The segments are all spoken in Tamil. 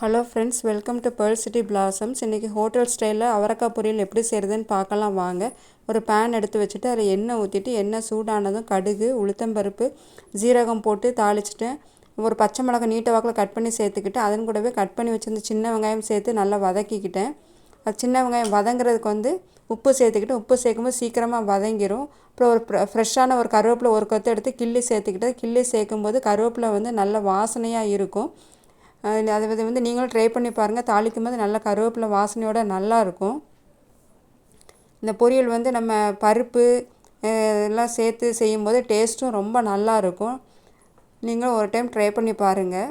Hello friends welcome to pearl city blossoms இன்றைக்கி ஹோட்டல் ஸ்டைலில் அவரக்காய் பொரியல் எப்படி செய்கிறதுன்னு பார்க்கலாம் வாங்க. ஒரு பேன் எடுத்து வச்சுட்டு அதில் எண்ணெய் ஊற்றிட்டு எண்ணெய் சூடானதும் கடுகு உளுத்தம்பருப்பு ஜீரகம் போட்டு தாளிச்சிட்டேன் ஒரு பச்சை மிளகாய் நீட்ட வாக்கில் கட் பண்ணி சேர்த்துக்கிட்டு அதன் கூடவே கட் பண்ணி வச்சுருந்து சின்ன வெங்காயம் சேர்த்து நல்லா வதக்கிக்கிட்டேன். அது சின்ன வெங்காயம் வதங்குறதுக்கு வந்து உப்பு சேர்த்துக்கிட்டு உப்பு சேர்க்கும்போது சீக்கிரமாக வதங்கிடும் அப்புறம் ஒரு ஃப்ரெஷ்ஷான ஒரு கருவேப்பிலை ஒரு கொத்து எடுத்து கிள்ளி சேர்த்துக்கிட்டு கிள்ளி சேர்க்கும்போது கருவேப்பிலை வந்து நல்ல வாசனையாக இருக்கும். அதை வந்து நீங்களும் ட்ரை பண்ணி பாருங்கள் தாளிக்கும் போது நல்லா கருவேப்பிலை வாசனையோட நல்லாயிருக்கும் இந்த பொரியல் வந்து நம்ம பருப்பு எல்லாம் சேர்த்து செய்யும்போது டேஸ்ட்டும் ரொம்ப நல்லாயிருக்கும் நீங்களும் ஒரு டைம் ட்ரை பண்ணி பாருங்கள்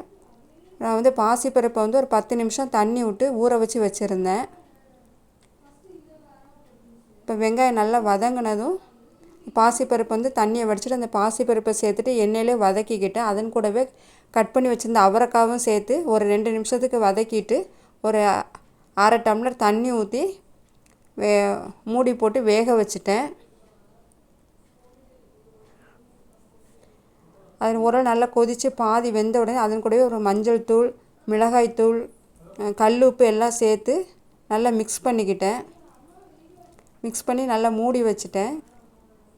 நான் வந்து பாசிப்பருப்பை வந்து ஒரு பத்து நிமிஷம் தண்ணி விட்டு ஊற வச்சு வச்சுருந்தேன். இப்போ வெங்காயம் நல்லா வதங்கினதும் பாசிப்பருப்பு வந்து தண்ணியை வடிச்சிட்டு அந்த பாசிப்பருப்பை சேர்த்துட்டு எண்ணெயிலே வதக்கிக்கிட்டேன் அதன் கூடவே கட் பண்ணி வச்சுருந்த அவரைக்காவும் சேர்த்து ஒரு ரெண்டு நிமிஷத்துக்கு வதக்கிட்டு ஒரு அரை டம்ளர் தண்ணி ஊற்றி வே மூடி போட்டு வேக வச்சுட்டேன். அதன் உரம் நல்லா கொதித்து பாதி வெந்த உடனே அதன் கூடவே ஒரு மஞ்சள் தூள் மிளகாய் தூள் கல் உப்பு எல்லாம் சேர்த்து நல்லா மிக்ஸ் பண்ணிக்கிட்டேன். மிக்ஸ் பண்ணி நல்லா மூடி வச்சுட்டேன்.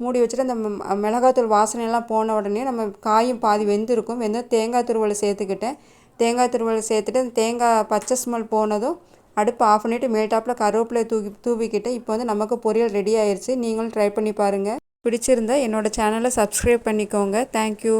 மூடி வச்சுட்டு அந்த மிளகாத்தூள் வாசனையெல்லாம் போன உடனே நம்ம காயும் பாதி வெந்திருக்கும். வெந்து தேங்காய் துருவலை சேர்த்துக்கிட்டேன். தேங்காய் துருவலை சேர்த்துட்டு அந்த தேங்காய் பச்சை ஸ்மெல் போனதும் அடுப்பு ஆஃப் பண்ணிவிட்டு மேல்டாப்பில் கருவேப்பிலை தூக்கி தூவிக்கிட்டு இப்போ வந்து நமக்கு பொரியல் ரெடி ஆயிடுச்சு நீங்களும் ட்ரை பண்ணி பாருங்கள் பிடிச்சிருந்தா என்னோடய சேனலை சப்ஸ்கிரைப் பண்ணிக்கோங்க. தேங்க்யூ